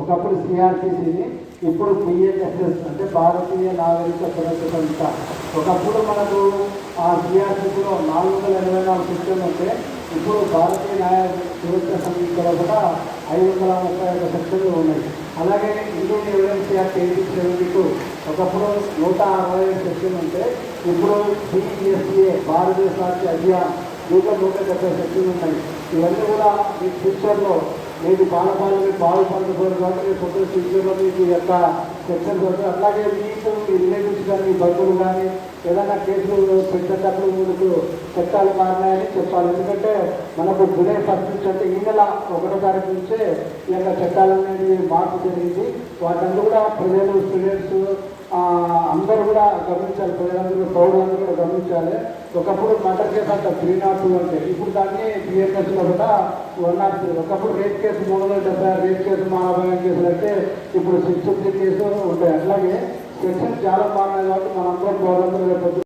ఒకప్పుడు సిఆర్టీసీని ఇప్పుడు పిఎన్ఎస్ఎస్ అంటే భారతీయ నాగరిక సురక్ష సంస్థ. ఒకప్పుడు మనకు ఆ సిఆర్టీసీలో నాలుగు వందల ఇరవై నాలుగు సెక్షన్లు ఉంటే ఇప్పుడు భారతీయ న్యాయ సురక్ష సంస్థలో కూడా ఐదు వందల ముప్పై ఐదు సెక్షన్లు ఉన్నాయి. అలాగే Indian evidence act eighteen seventy two ఒకప్పుడు నూట అరవై ఐదు సెక్షన్లు ఉంటే ఇప్పుడు సిఎస్ఏ భారతీయ సాక్షి అభియాన్ దీంట్లో నూట డెబ్బై సెక్షన్లు ఉన్నాయి. ఇవన్నీ కూడా ఈ ఫ్యూచర్లో మీకు బాలపాలని బాలు పండుకోవడం కాబట్టి మీ ఫోటో ఫ్యూచర్లో మీకు యొక్క సెక్షన్స్ వస్తాయి అట్లాగే మీకు మీ రిలేటివ్స్ కానీ మీ బంధువులు కానీ ఏదైనా కేసులు పెట్టేటప్పుడు మీకు చట్టాలు మారినాయని చెప్పాలి. ఎందుకంటే మనకు జూలై ఫస్ట్ నుంచి అంటే ఈ నెల ఒకటో తారీఖు నుంచే ఈ యొక్క చట్టాలు అనేది మార్పు జరిగింది. వాటంతా కూడా ప్రజలు స్టూడెంట్స్ అందరూ కూడా గమనించాలి ప్రజలందరూ పౌరులందరూ కూడా గమనించాలి. ఒకప్పుడు మటర్ కేసు అంట త్రీ నాట్ టూ అంటే ఇప్పుడు దాన్ని బిఎన్ఎస్లో కూడా వన్ నాట్ త్రీ ఒకప్పుడు రేప్ కేసు మూడు వందల డెబ్బై ఆరు రేప్ కేసు మానవ కేసులు అంటే ఇప్పుడు సిక్స్ త్రీ కేసు ఉంటాయి అట్లాగే సెక్షన్ చాలా బాగున్నాయి కాబట్టి మనందరం పౌరులందరూ రేపు